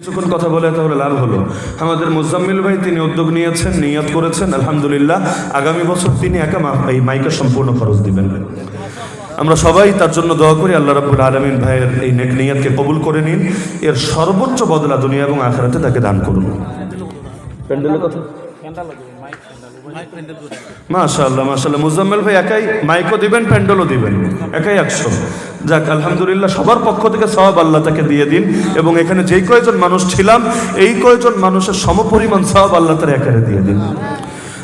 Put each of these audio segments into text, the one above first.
কিছুক্ষণ কথা বলে তাহলে লাভ হলো। আমাদের মুজাম্মিল ভাই তিনি উদ্যোগ নিয়েছেন, নিয়াত করেছেন, আলহামদুলিল্লাহ। আগামী বছর তিনি একা এই মাইকে সম্পূর্ণ খরচ দিবেন। আমরা সবাই তার জন্য দোয়া করি, আল্লাহ রাবুল আলমিন ভাইয়ের এই নেক নিয়াতকে কবুল করে নিন। এর সর্বোচ্চ বদলা দুনিয়া এবং আখেরাতে তাকে দান করুন। প্যান্ডেলের কথা? মাশাআল্লাহ মাশাল্লাহ মুজাম্মেল ভাই, একাই মাইকও দিবেন, প্যান্ডেলও দিবেন। একাই একশো। যাক, আলহামদুলিল্লাহ, সবার পক্ষ থেকে সওয়াব আল্লাহ তাকে দিয়ে দিন এবং এখানে যেই কয়জন মানুষ ছিলাম, এই কয়জন মানুষের সমপরিমাণ সওয়াব আল্লাহ তার একারে দিয়ে দিন।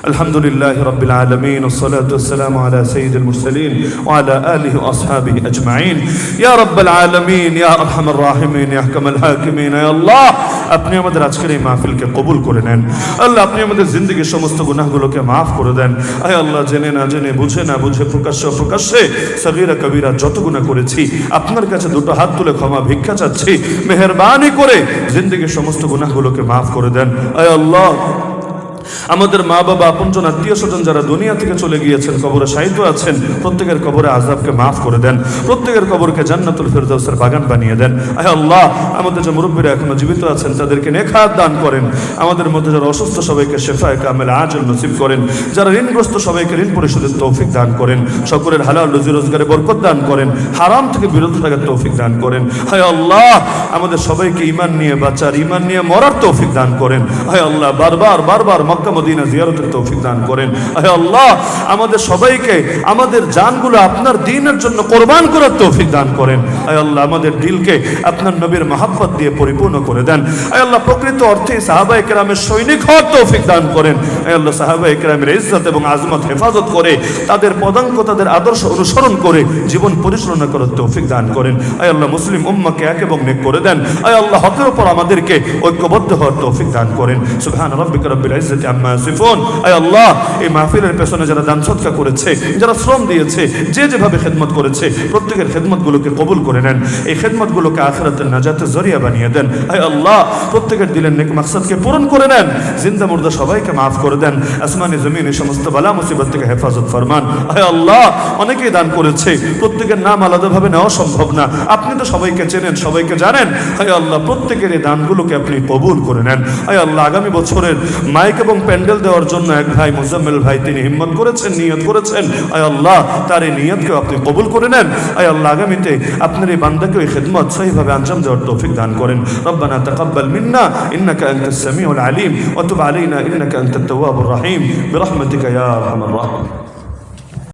الحمد لله رب العالمين والصلاة والسلام على سيد المرسلين وعلى آله وأصحابه أجمعين يا رب العالمين يا أرحم الراحمين يا أحكم الحاكمين يا الله আপনি আমাদের আজকের এই মাহফিলকে কবুল করে নেন আল্লাহ আপনি আমাদের জিন্দগির সমস্ত গুনাহগুলোকে মাফ করে দেন আয় আল্লাহ জেনে না জেনে বুঝে না বুঝে প্রকাশ্য প্রকাশ্যে সগিরা কবিরা যত গুণা করেছি আপনার কাছে দুটো হাত তুলে ক্ষমা ভিক্ষা চাচ্ছি মেহরবানি করে জিন্দগির সমস্ত গুনাহগুলোকে মাফ করে দেন আয় আল্লাহ আমাদের মা বাবা, আপনজন, আত্মীয় স্বজন যারা দুনিয়া থেকে চলে গিয়েছেন, কবরে সাহিত্য আছেন, প্রত্যেকের কবরে আজাবকে মাফ করে দেন। প্রত্যেকের কবরকে জান্নাতুল ফেরদৌসের বাগান বানিয়ে দেন। আয় আল্লাহ, আমাদের যে মুরব্বীরা এখনও জীবিত আছেন, তাদেরকে নেখাত দান করেন। আমাদের মধ্যে যারা অসুস্থ, সবাইকে শেফায় কামেল আজল নসিব করেন। যারা ঋণগ্রস্ত, সবাইকে ঋণ পরিশোধের তৌফিক দান করেন। সকলের হালাল রুজি রোজগারে বরকত দান করেন। হারাম থেকে বিরত থাকার তৌফিক দান করেন। হায় আল্লাহ, আমাদের সবাইকে ইমান নিয়ে বাঁচার ইমান নিয়ে মরার তৌফিক দান করেন। হায় আল্লাহ, বারবার বারবার মক্কা, মদিনা জিয়ারতের তৌফিক দান করেন। হায় আল্লাহ, আমাদের সবাইকে, আমাদের জানগুলো আপনার দিনের জন্য কোরবান করার তৌফিক দান করেন। হায় আল্লাহ, আমাদের দিলকে আপনার নবীর মহাব্বত দিয়ে পরিপূর্ণ করে দেন। হায় আল্লাহ, প্রকৃত অর্থে সাহাবা একরামের সৈনিক হওয়ার তৌফিক দান করেন। হায় আল্লাহ সাহাবা একরামের ইজ্জত এবং আজমত হেফাজত করে, তাদের পদাঙ্ক, তাদের আদর্শ অনুসরণ করে জীবন পরিচালনা করার তৌফিক দান করেন। আয় আল্লাহ, মুসলিম উম্মাকে এক এবং নেক করে দেন। আয় আল্লাহ, হকের উপর আমাদেরকে ঐক্যবদ্ধ হওয়ার তৌফিক দান করেন। সুবহান রাব্বিকা রাব্বিল ইজ্জাতি আম্মা ইয়াসিফুন আয় আল্লাহ, এই মাহফিলের পেছনে যারা দান সদকা করেছে, যারা শ্রম দিয়েছে, যে যেভাবে খেদমত করেছে, প্রত্যেকের খেদমতগুলোকে কবুল করে নেন। এই খেদমতগুলোকে আখিরাতের নাজাতের জরিয়া বানিয়ে দেন। আয় আল্লাহ, প্রত্যেকের দিলের নেক মাকসাদকে পূরণ করে নেন। জিন্দা মুর্দা সবাইকে মাফ করে দেন। আসমানি জমিন এই সমস্ত বালা মুসিবত থেকে হেফাজত ফরমান। আয় আল্লাহ, অনেকেই দান করেছে, প্রত্যেকের নাম আলাদাভাবে নেওয়া সম্ভব না। আপনি তো সবাইকে চেনেন, সবাইকে জানেন। আয় আল্লাহ, প্রত্যেকের এই দানগুলোকে আপনি কবুল করে নেন। আয় আল্লাহ, আগামী বছরের মাইক এবং প্যান্ডেল দেওয়ার জন্য এক ভাই, মুজাম্মেল ভাই, তিনি হিম্মত করেছেন, নিয়ত করেছেন। আয় আল্লাহ, তার এই নিয়তকে আপনি কবুল করে নেন। আয় আল্লাহ, আগামীতে আপনার এই বান্দাকে ওই খেদমত সহিভাবে আঞ্জাম দেওয়ার তৌফিক দান করেন। রব্বানা তাকাব্বাল মিন্না, ইন্নাকা আনতাস সামিউল আলিম ওয়া তুব আলাইনা, ইন্নাকা আনতাত তাওয়াবুর রহিম। বিরহমাতিকা ইয়া আরহামার রাহিমিন